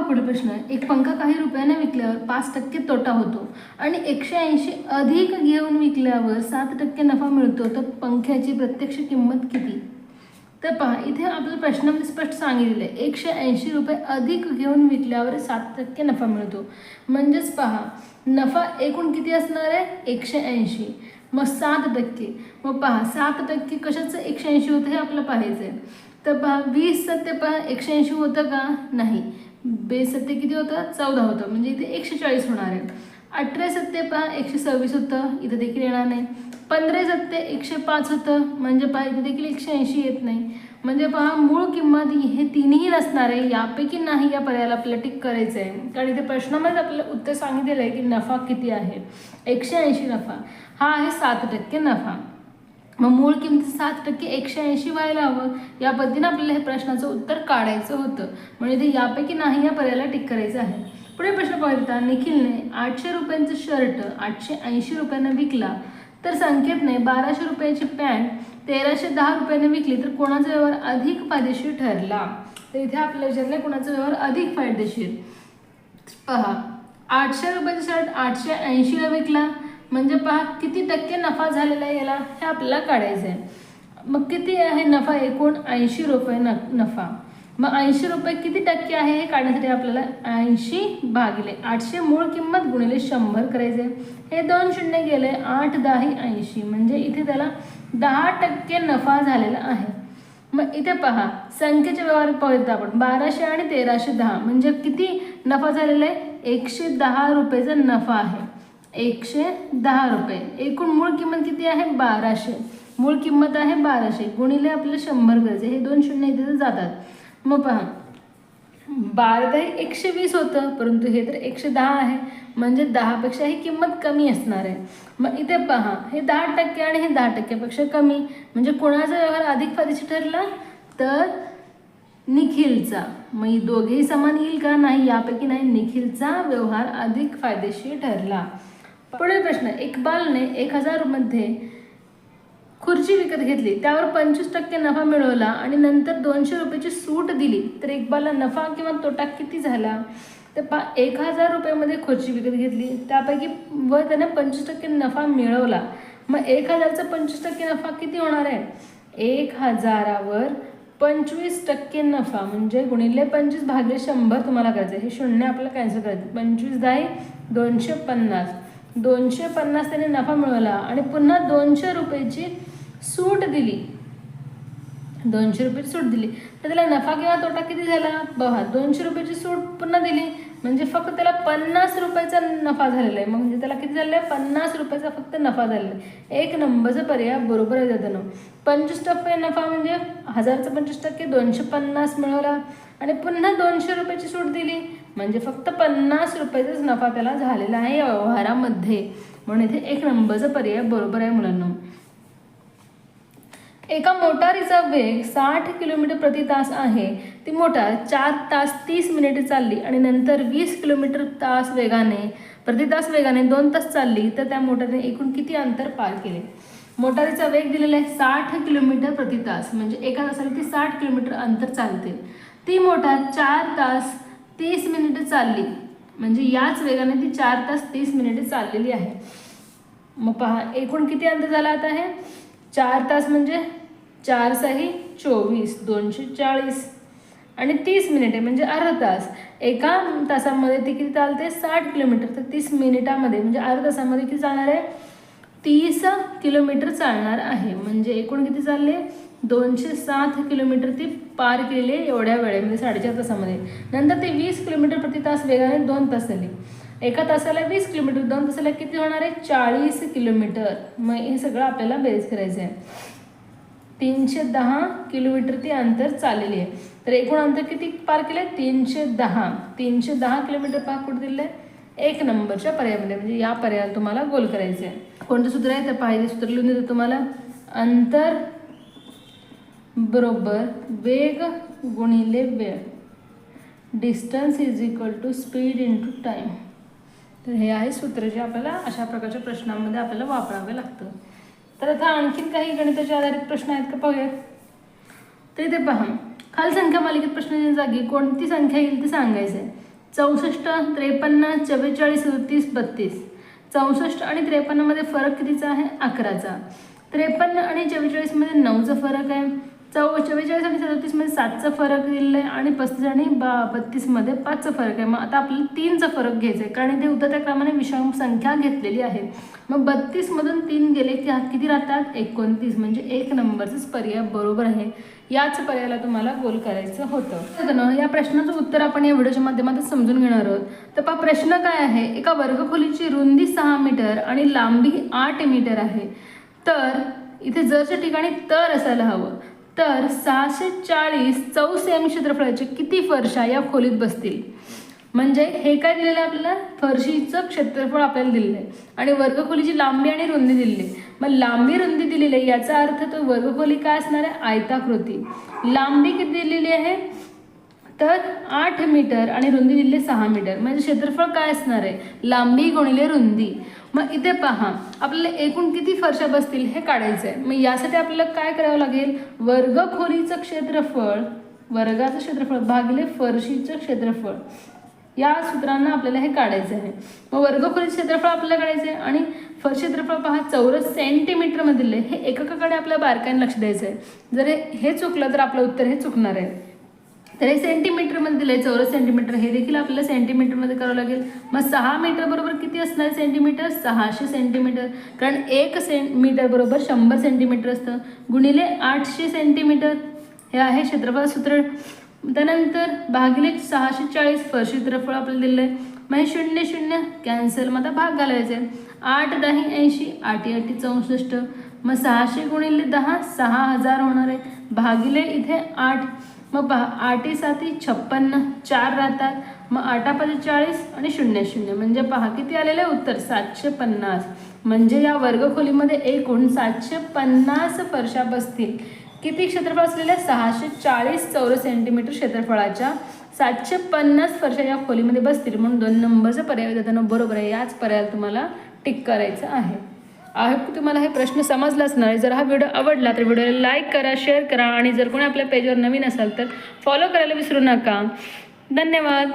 पहा पुढे प्रश्न एक पंखा काही रुपयाने विकल्यावर पाच टक्के तोटा होतो आणि एकशे ऐंशी अधिक घेऊन विकल्यावर सात टक्के नफा मिळतो तर पंख्याची प्रत्यक्ष किंमत किती? तर पहा इथे आपल्या प्रश्नामध्ये स्पष्ट सांगितलेलं आहे. एकशे ऐंशी रुपये अधिक घेऊन विकल्यावर सात टक्के नफा मिळतो. म्हणजेच पहा नफा एकूण किती असणार आहे? एकशे ऐंशी. मग सात टक्के. मग पहा सात टक्के कशाचं एकशे ऐंशी होतं हे आपलं पाहायचं आहे तर पहा वीस सत्य पहा एकशे ऐंशी होतं का? नाही. बेस सत्य किती होतं? चौदा होतं. म्हणजे इथे एकशे चाळीस होणार आहे. अठरा सत्य पहा एकशे सव्वीस होतं. इथं देखील येणार नाही. पंधरा सत्य एकशे पाच होतं. म्हणजे पहा इथे देखील एकशे ऐंशी येत नाही. म्हणजे पहा मूळ किंमत हे तिन्ही नसणार आहे. यापैकी नाही या पर्यायाला आपल्याला टिक करायचं आहे कारण इथे प्रश्नामध्ये आपल्याला उत्तर सांगितलेलं आहे की नफा किती आहे? एकशे ऐंशी नफा. हा आहे सात टक्के नफा. मग मूळ किमती सात टक्के एकशे ऐंशी व्हायला हवं. या पद्धतीनं आपल्याला हे प्रश्नाचं उत्तर काढायचं होतं. म्हणजे ते यापैकी नाही या पर्यायाला टिक करायचं आहे. पुढे प्रश्न पाहता निखिलने आठशे रुपयांचं शर्ट आठशे ऐंशी रुपयांना विकला. तर संकेतने बाराशे रुपयाची पॅन्ट तेराशे दहा रुपयाने विकली तर कोणाचा व्यवहार अधिक फायदेशीर ठरला? तर इथे आपल्याला विचारलं कोणाचा व्यवहार अधिक फायदेशीर. पहा आठशे रुपयाचा शर्ट आठशे ऐंशीला विकला. म्हणजे पहा किती टक्के नफा झालेला आहे याला हे आपल्याला काढायचं आहे. मग किती आहे नफा? एकूण ऐंशी रुपये न नफा. मग ऐंशी रुपये किती टक्के आहे हे काढण्यासाठी आपल्याला ऐंशी भागिले. आठशे मूळ किंमत गुणिले शंभर करायचे हे दोन शून्य गेले आठ दहाही ऐंशी. म्हणजे इथे त्याला दहा टक्के नफा झालेला आहे. मग इथे पहा संख्येचे व्यवहार पाहतो आपण. बाराशे आणि तेराशे दहा. म्हणजे किती नफा झालेला आहे? एकशे दहा रुपयेचा नफा आहे. एकशे दहा रुपये. एकूण मूळ किंमत किती आहे? बाराशे. मूळ किंमत आहे बाराशे. गुणिले आपले शंभर गरजे. हे दोन शून्य इथे जातात. मग पहा. बारा तरी एकशे वीस होतं परंतु हे तर एकशे दहा आहे. म्हणजे दहापेक्षा ही किंमत कमी असणार आहे. मग इथे पहा. हे दहा टक्के आणि हे दहा टक्क्यापेक्षा कमी. म्हणजे कोणाचा व्यवहार अधिक फायदेशीर ठरला? तर निखिलचा. मग दोघेही समान येईल का? नाही यापैकी नाही. निखिलचा व्यवहार अधिक फायदेशीर ठरला. पुढील प्रश्न इकबालने एक हजारमध्ये खुर्ची विकत घेतली. त्यावर पंचवीस टक्के नफा मिळवला आणि नंतर दोनशे रुपयाची सूट दिली. तर इकबालला नफा किंवा तोटा किती झाला? तर पा एक हजार रुपयामध्ये खुर्ची विकत घेतली. त्यापैकी व त्याने पंचवीस टक्के नफा मिळवला. मग एक हजारचा पंचवीस टक्के नफा किती होणार आहे? एक हजारावर पंचवीस टक्के नफा म्हणजे गुणिले पंचवीस भागिले शंभर तुम्हाला करायचं आहे. हे शून्य आपल्याला कॅन्सल करायचं पंचवीस दहा दोनशे पन्नास. दोनशे पन्नास त्याने नफा मिळवला आणि पुन्हा दोनशे रुपयाची सूट दिली. दोनशे रुपयाची सूट दिली. तर त्याला नफा किंवा तोटा किती झाला? बघा दोनशे रुपयाची सूट पुन्हा दिली. म्हणजे फक्त त्याला पन्नास रुपयाचा नफा झालेला आहे. मग म्हणजे त्याला किती झालेला आहे? पन्नास रुपयाचा फक्त नफा झालेला आहे. एक नंबरचा पर्याय बरोबर आहे जाताना पंचवीस टक्के नफा म्हणजे हजारचा पंचवीस टक्के दोनशे पन्नास मिळवला आणि पुन्हा दोनशे रुपयाची सूट दिली. म्हणजे फक्त पन्नास रुपयाचाच नफा त्याला झालेला आहे या व्यवहारामध्ये. म्हणून इथे एक नंबरचा पर्याय बरोबर आहे मुलांना. एका मोटारीचा वेग साठ किलोमीटर प्रति तास आहे. ती मोटार चार तास तीस मिनिटे चालली आणि नंतर वीस किलोमीटर तास वेगाने प्रति तास वेगाने दोन तास चालली तर त्या मोटारने एकूण किती अंतर पार केले? मोटारीचा वेग दिलेला आहे साठ किलोमीटर प्रति तास. म्हणजे एका तासाला ती साठ किलोमीटर अंतर चालते. ती मोटार चार तास तीस मिनिटे चालली. म्हणजे याच वेगाने ती चार तास तीस मिनिटे चाललेली आहे. मग पहा एकूण किती अंतर झाला आता हे चार तास म्हणजे चार सही चोवीस दोनशे चाळीस. आणि तीस मिनिटे म्हणजे अर्धा तास. एका तासामध्ये ती किती चालते? साठ किलोमीटर. तर तीस मिनिटामध्ये म्हणजे अर्धा तासामध्ये किती चालणार आहे? तीस किलोमीटर चालणार आहे. म्हणजे एकूण किती चालले? दोनशे सात किलोमीटर ती पार केलेली आहे एवढ्या म्हणजे साडेचार तासामध्ये. नंतर ते वीस किलोमीटर प्रति तास वेगाने दोन तास झाले. एका तासाला वीस किलोमीटर दोन तासाला किती होणार आहे? चाळीस किलोमीटर. मग हे सगळं आपल्याला बेरीज करायचं आहे तीनशे दहा किलोमीटर ती अंतर चाललेली आहे. तर एकूण अंतर किती पार केलं आहे तीनशे दहा. तीनशे दहा किलोमीटर पार कुठे दिलं आहे एक नंबरच्या पर्यायामध्ये म्हणजे या पर्यायाला तुम्हाला गोल करायचं आहे कोणतं सूत्र आहे? तर पाहिजे सूत्र लिहून देतो तुम्हाला. अंतर बरोबर वेग गुणिले वेळ. Distance is equal to speed into time तर हे आहे सूत्र जे आपल्याला अशा प्रकारच्या प्रश्नांमध्ये आपल्याला वापरावे लागतं. तर आता आणखीन काही गणिताचे आधारित प्रश्न आहेत का पाहूयात तर इथे पहा. खाल संख्या मालिकेत प्रश्नाच्या जागी कोणती संख्या येईल ते सांगायचं आहे चौसष्ट त्रेपन्न चव्वेचाळीस सदतीस बत्तीस. चौसष्ट आणि त्रेपन्नमध्ये फरक कितीचा आहे? अकराचा. त्रेपन्न आणि चव्वेचाळीसमध्ये नऊचा फरक आहे. चौ चव्वेचाळीस आणि सदतीसमध्ये सातचा फरक दिलेला आहे आणि पस्तीस आणि बा बत्तीसमध्ये पाचचा फरक आहे. मग आता आपल्याला तीनचा फरक घ्यायचा आहे कारण इथे उतरत्या क्रमाने विषम संख्या घेतलेली आहे. मग बत्तीसमधून तीन गेले की किती राहतात? एकोणतीस. म्हणजे एक नंबरचाच पर्याय बरोबर आहे. याच पर्यायाला तुम्हाला गोल करायचं होतं. ना या प्रश्नाचं उत्तर आपण या व्हिडिओच्या माध्यमातून समजून घेणार आहोत. तर पहा प्रश्न काय आहे? एका वर्गखोलीची रुंदी सहा मीटर आणि लांबी आठ मीटर आहे. तर इथे जरच्या ठिकाणी तर असायला हवं. तर सहाशे चाळीस चौस एम क्षेत्रफळाचे किती फरशा या खोलीत बसतील? म्हणजे हे काय दिलेलं आहे आपल्याला? फरशीचं क्षेत्रफळ आपल्याला दिलेलं आहे. आणि वर्गखोलीची लांबी आणि रुंदी दिलेली आहे. मग लांबी रुंदी दिलेली आहे याचा अर्थ तो वर्गखोली काय असणार आहे? आयताकृती. लांबी किती दिलेली आहे? तर आठ मीटर आणि रुंदी दिली सहा मीटर. म्हणजे क्षेत्रफळ काय असणार आहे? लांबी गुणिले रुंदी. मग इथे पहा आपल्याला एकूण किती फरशा बसतील हे काढायचं आहे. मग यासाठी आपल्याला काय करावं लागेल? वर्गखोलीचं क्षेत्रफळ वर्गाचं क्षेत्रफळ भागिले फरशीचं क्षेत्रफळ. या सूत्रांना आपल्याला हे काढायचं आहे. मग वर्गखोलीचं क्षेत्रफळ आपल्याला काढायचं आहे आणि फर क्षेत्रफळ पहा चौरस सेंटीमीटरमधील हे एककाकडे आपल्या बारकाईने लक्ष द्यायचं आहे. जर हे चुकलं तर आपलं उत्तर हे चुकणार आहे. तर हे सेंटीमीटरमध्ये दिलं आहे चौरस सेंटीमीटर हे देखील आपल्याला सेंटीमीटरमध्ये करावं लागेल. मग सहा मीटर बरोबर किती असणार आहे सेंटीमीटर सहाशे सेंटीमीटर कारण एक सें मीटर बरोबर शंभर सेंटीमीटर असतं. गुणिले आठशे सेंटीमीटर हे आहे क्षेत्रफळ सूत्र. त्यानंतर भागिले सहाशे चाळीस फर क्षेत्रफळ आपल्याला दिलं आहे मग हे शून्य शून्य. कॅन्सल मग आता भाग घालायचे. आठ दही ऐंशी आठी आठी चौसष्ट. मग सहाशे गुणिले दहा सहा हजार होणार आहे. भागिले इथे आठ. मग पहा आठे साती छप्पन्न चार राहतात. मग आठा पाच चाळीस आणि शून्य शून्य. म्हणजे पहा किती आलेलं आहे उत्तर? सातशे पन्नास. म्हणजे या वर्गखोलीमध्ये एकूण सातशे पन्नास फरशा बसतील. किती क्षेत्रफळ असलेल्या सहाशे चाळीस चौरस सेंटीमीटर क्षेत्रफळाच्या सातशे पन्नास फरशा या खोलीमध्ये बसतील. म्हणून दोन नंबरचा पर्याय देताना बरोबर आहे. याच पर्यायाला तुम्हाला टिक करायचं आहे. आय होप तुम्हाला हे प्रश्न समजलाच नाही जर हा व्हिडिओ आवडला तर व्हिडिओला लाईक करा शेअर करा आणि जर कोणी आपल्या पेजवर नवीन असाल तर फॉलो करायला विसरू नका. धन्यवाद.